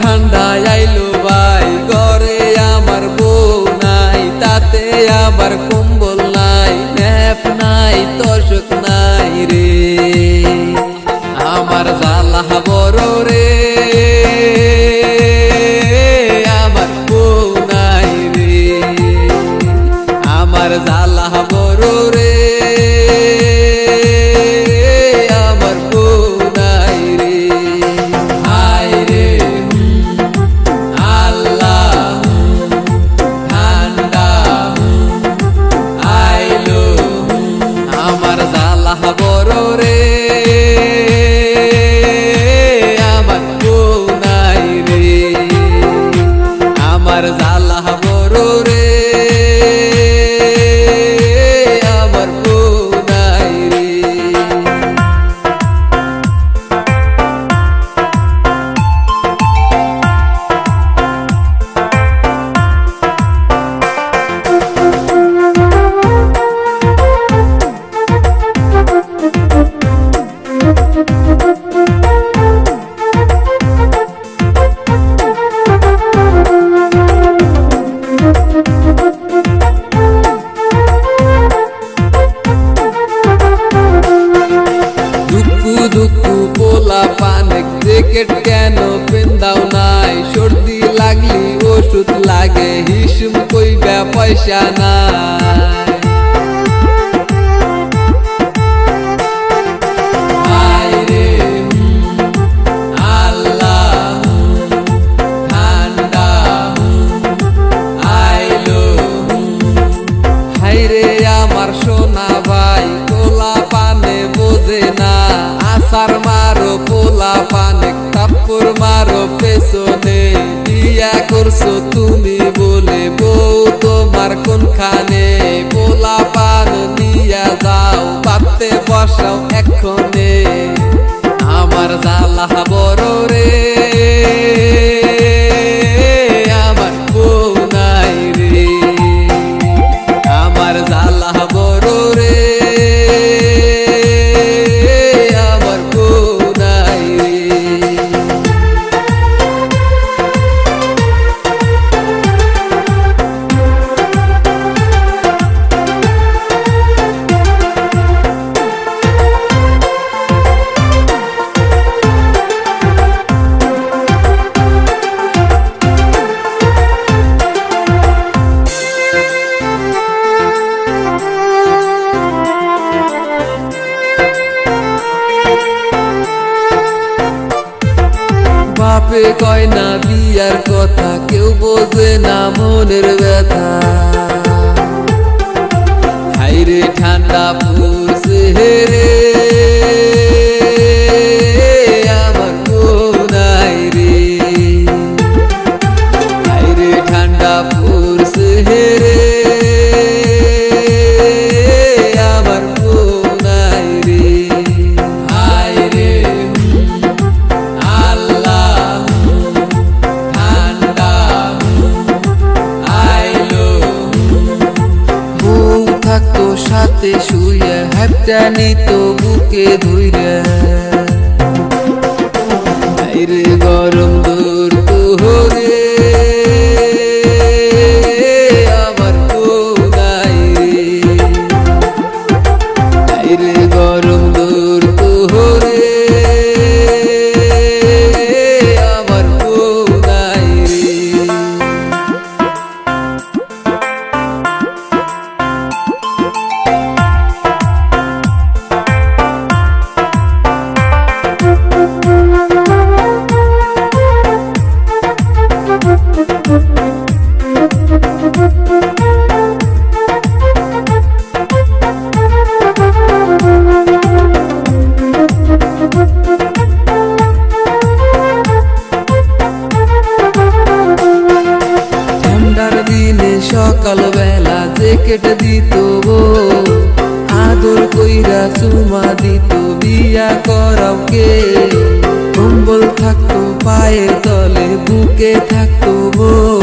ঠান্ডা আইলো ভাই, ঘরে আমার বউ নাই, তাতে আমার কম্বল নাই, ন্যাপ নাই তর্ষক নাই রে। কিন্তু পোলা পান ক্রিকেট কেন পেন্দাও নাই? সর্দি লাগলি, ওষুধ লাগে, হিসুম কইবা পয়সা নাই। যাও এক্ষণে। আমার জ্বালা বড় রে। বাপে কয় না বিয়ার কথা কেউ বোঝে না মনের ব্যথা। হাইরে ঠান্ডা থাকতো সাথে শুয়ে হ্যাপটা নিত বুকে ধুইরে কেটে দিত আদর কইরা চুমা দিত, বিয়া করাওকে কম্বল থাকতো, পায়ের তলে বুকে থাকতো বউ